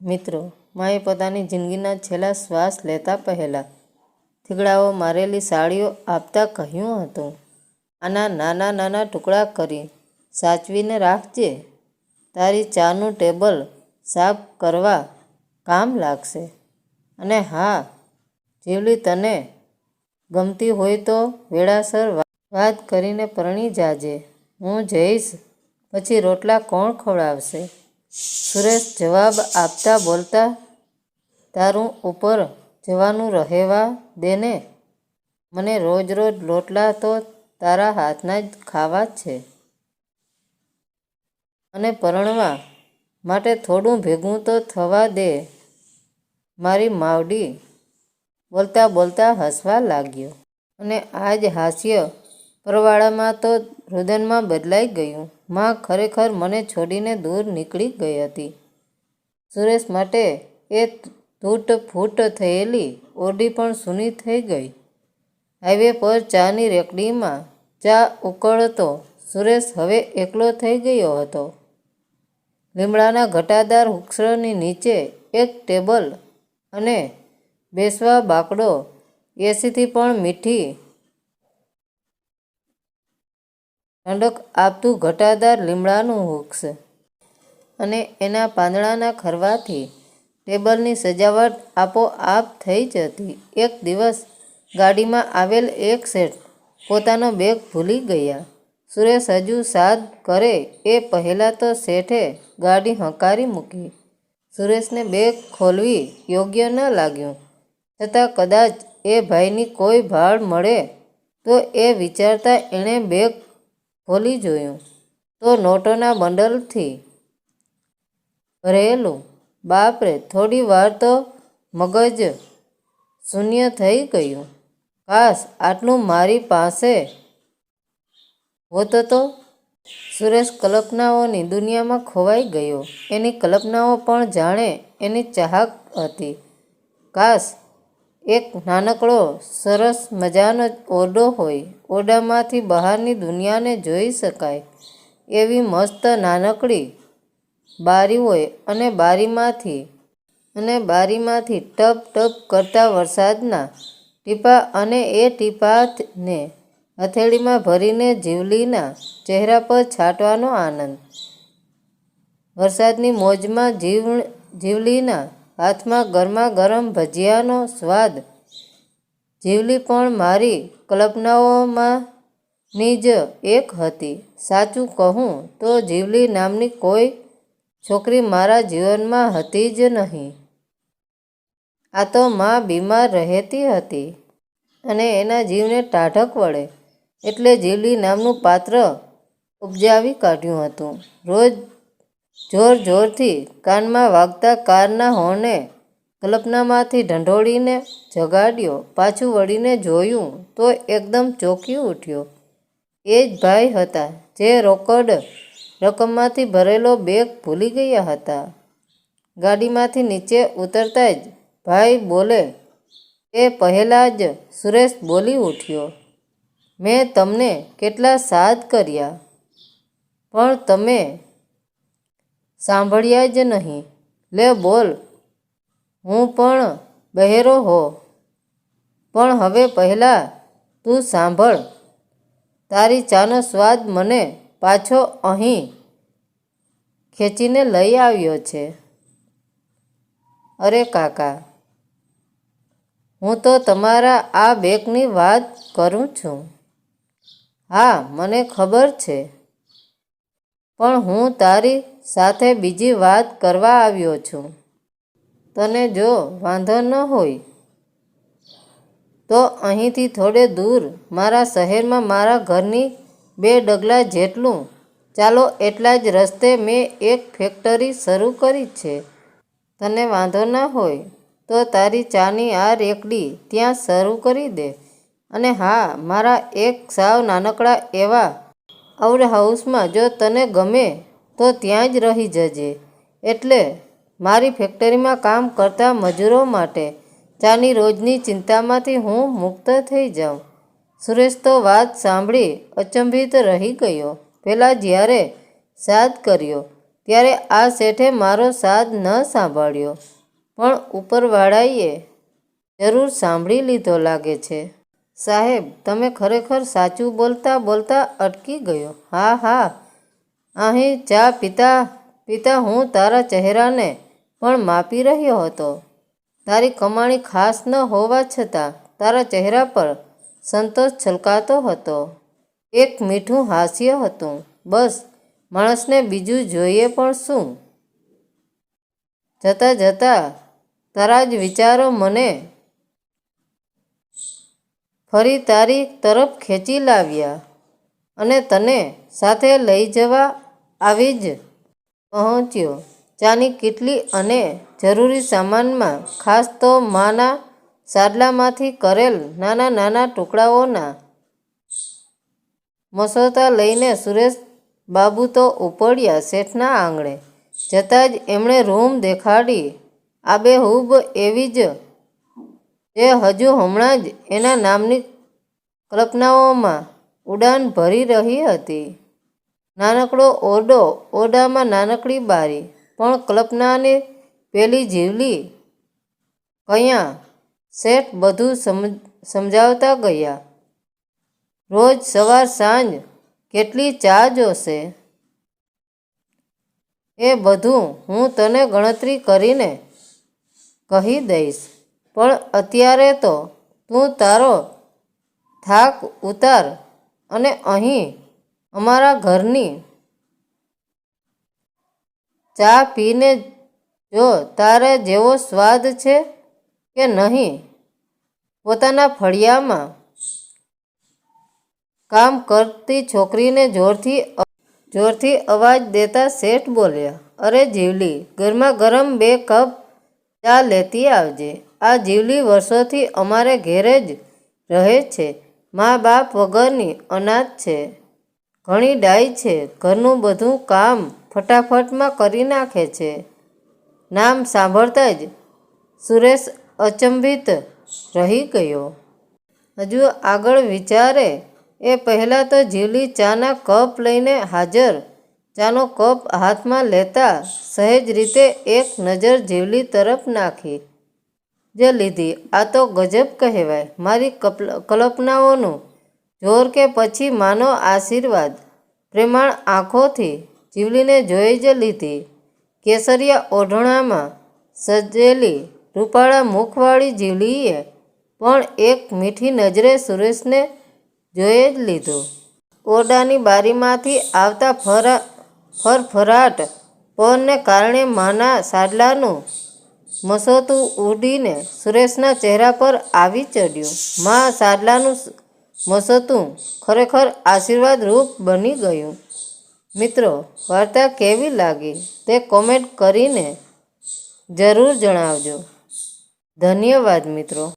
મિત્રો, માએ પોતાની જિંદગીના છેલ્લા શ્વાસ લેતા પહેલાં થીગડાઓ મારેલી સાડીઓ આપતા કહ્યું હતું, આના નાના નાના ટુકડા કરી સાચવીને રાખજે. તારી ચાનું ટેબલ સાફ કરવા કામ લાગશે. અને હા, જીવલી તને ગમતી હોય તો વેળાસર વાત કરીને પરણી જાજે. હું જઈશ, પછી રોટલા કોણ ખવડાવશે? સુરેશ જવાબ આપતા બોલતા, તારું ઉપર જવાનું રહેવા દે ને મને રોજ રોજ રોટલા તો તારા હાથના જ ખાવા છે. અને પરણવા માટે થોડું ભેગું તો થવા દે. મારી માવડી બોલતા બોલતા હસવા લાગ્યો અને આ જ હાસ્ય પરવાળામાં તો રુદનમાં બદલાઈ ગયું. માં ખરેખર મને છોડીને દૂર નીકળી ગઈ હતી. સુરેશ માટે એ તૂટફૂટ થયેલી ઓરડી પણ સૂની થઈ ગઈ. હાઈવે પર ચાની રેકડીમાં ચા ઉકળતો સુરેશ હવે એકલો થઈ ગયો હતો. લીમડાના ઘટાદાર વૃક્ષની નીચે એક ટેબલ અને બેસવા બાકડો એસીથી પણ મીઠી ઠંડક આપતું ઘટાદાર લીમડાનું વૃક્ષ. અને એના પાંદડાના ખરવાથી ટેબલની સજાવટ આપોઆપ થઈ જતી એક દિવસ ગાડીમાં આવેલ એક શેઠ પોતાનો બેગ ભૂલી ગયા. સુરેશ, હજુ સાદ કરે એ પહેલાં તો શેઠે ગાડી હંકારી મૂકી. સુરેશને બેગ ખોલવી યોગ્ય ન લાગ્યું. છતાં કદાચ એ ભાઈની કોઈ ભાળ મળે તો એ વિચારતા એણે બેગ ખોલી જોયું. તો નોટોના બંડલથી ભરેલું, બાપરે, થોડી વાર તો મગજ શૂન્ય થઈ ગયું. કાશ આટલું મારી પાસે હોતો તો? સુરેશ કલ્પનાઓની દુનિયામાં ખોવાઈ ગયો. એની કલ્પનાઓ પણ જાણે એની ચાહક હતી. કાશ એક નાનકડો સરસ મજાનો ઓરડો હોય. ઓરડામાંથી બહારની દુનિયાને જોઈ શકાય એવી મસ્ત નાનકડી બારી હોય અને બારીમાંથી અને બારીમાંથી ટપ ટપ કરતા વરસાદના ટીપા અને એ ટીપાને હથેળીમાં ભરીને જીવલીના ચહેરા પર છાંટવાનો આનંદ. વરસાદની મોજમાં જીવ જીવલીના હાથમાં ગરમા ગરમ ભજીયાનો સ્વાદ. જીવલી પણ મારી કલ્પનાઓમાંની જ એક હતી. સાચું કહું તો જીવલી નામની કોઈ છોકરી મારા જીવનમાં હતી જ નહીં. આ તો માં બીમાર રહેતી હતી અને એના જીવને ટાઢક વળે એટલે જીવલી નામનું પાત્ર ઉપજાવી કાઢ્યું હતું. રોજ જોર જોરથી કાનમાં વાગતા કારના હોર્ને કલ્પનામાંથી ઢંઢોળીને જગાડ્યો, પાછું વળીને જોયું તો એકદમ ચોંકી ઉઠ્યો. એ જ ભાઈ હતા જે રોકડ રકમમાંથી ભરેલો બેગ ભૂલી ગયા હતા. ગાડીમાંથી નીચે ઉતરતા જ ભાઈ બોલે, એ પહેલાં જ સુરેશ બોલી ઉઠ્યો. મેં તમને કેટલા સાદ કર્યા. પણ તમે સાંભળ્યા જ નહીં. લે બોલ. હું પણ બહેરો હો. પણ હવે પહેલાં તું સાંભળ. તારી ચાનો સ્વાદ મને પાછો અહીં ખેંચીને લઈ આવ્યો છે. અરે કાકા, હું તો તમારા આ બેગની વાત કરું છું. હા, મને ખબર છે. પણ હું તારી સાથે બીજી વાત કરવા આવ્યો છું. તને જો વાંધો ન હોય, તો અહીંથી થોડે દૂર મારા શહેરમાં મારા ઘરની બે ડગલા જેટલું. ચાલો એટલા જ રસ્તે મેં એક ફેક્ટરી શરૂ કરી છે. તને વાંધો ન હોય, તો તારી ચાની આ રેકડી ત્યાં શરૂ કરી દે. અને હા, મારા એક સાવ નાનકડા એવા આઉટ હાઉસમાં જો તને ગમે તો ત્યાં જ રહી જજે. એટલે મારી ફેક્ટરીમાં કામ કરતા મજૂરો માટે ચાની રોજની ચિંતામાંથી હું મુક્ત થઈ જાઉં. સુરેશ તો વાત સાંભળી અચંભિત રહી ગયો. પહેલાં જ્યારે સાદ કર્યો, ત્યારે આ શેઠે મારો સાદ ન સાંભળ્યો. પણ ઉપરવાળાએ જરૂર સાંભળી લીધો લાગે છે. સાહેબ, તમે ખરેખર સાચું બોલતા બોલતા અટકી ગયો. હા હા અહીં ચા પિતા પિતા હું તારા ચહેરાને પણ માપી રહ્યો હતો. તારી કમાણી ખાસ ન હોવા છતાં તારા ચહેરા પર સંતોષ છલકાતો હતો. એક મીઠું હાસ્ય હતું. બસ, માણસને બીજું જોઈએ પણ શું? જતાં જતાં તારા જ વિચારો મને ફરી તારી તરફ ખેંચી લાવ્યા અને તને સાથે લઈ જવા આવી જ પહોંચ્યો. ચાની કીટલી અને જરૂરી સામાનમાં ખાસ તો માના સાડલામાંથી કરેલ નાના નાના ટુકડાઓના મસોતા લઈને સુરેશ બાબુ તો ઉપડ્યા શેઠના આંગણે. જતાં જ એમણે રૂમ દેખાડી. આબેહૂબ એવી જ જે હજુ હમણાં જ એના નામની કલ્પનાઓમાં ઉડાન ભરી રહી હતી. નાનકડો ઓરડો ઓરડામાં નાનકડી બારી, પણ કલ્પનાને પેલી જીવલી. કયા? શેઠ બધું સમ સમજાવતા ગયા. રોજ સવાર સાંજ કેટલી ચા જોશે? એ બધું હું તને ગણતરી કરીને કહી દઈશ, પણ અત્યારે તો તું તારો થાક ઉતાર અને અહીં અમારા ઘરની ચા પીને જો તારે જેવો સ્વાદ છે કે નહીં, પોતાના ફળિયામાં કામ કરતી છોકરીને જોરથી જોરથી અવાજ દેતા શેઠ બોલ્યા, અરે જીવલી ગરમા ગરમ બે કપ ચા લેતી આવજે. આ જીવલી વર્ષોથી અમારે ઘેરે જ રહે છે. મા બાપ વગરની અનાથ છે. ઘણી ડાય છે. ઘરનું બધું કામ ફટાફટમાં કરી નાખે છે. નામ સાંભળતા જ સુરેશ અચંબિત રહી ગયો. હજુ આગળ વિચારે, એ પહેલાં તો જીવલી ચાના કપ લઈને હાજર. ચાનો કપ હાથમાં લેતા સહેજ રીતે એક નજર જીવલી તરફ નાખી. જે લીધી, આ તો ગજબ કહેવાય. મારી કલ્પ કલ્પનાઓનું જોર કે પછી માનો આશીર્વાદ. પ્રેમાળ આંખોથી જીવલીને જોઈ જ લીધી. કેસરિયા ઓઢણામાં સજેલી રૂપાળા મુખવાળી જીવલીએ પણ એક મીઠી નજરે સુરેશને જોઈ જ લીધો. ઓરડાની બારીમાંથી આવતા ફરા, ફરફરાટ પવનને કારણે માના સાડલાનું મસોતું ઉડીને સુરેશના ચહેરા પર આવી ચડ્યું. મા સાડલાનું મસોતું ખરેખર આશીર્વાદ રૂપ બની ગયું. મિત્રો, વાર્તા કેવી લાગી તે કોમેન્ટ કરીને જરૂર જણાવજો. ધન્યવાદ મિત્રો.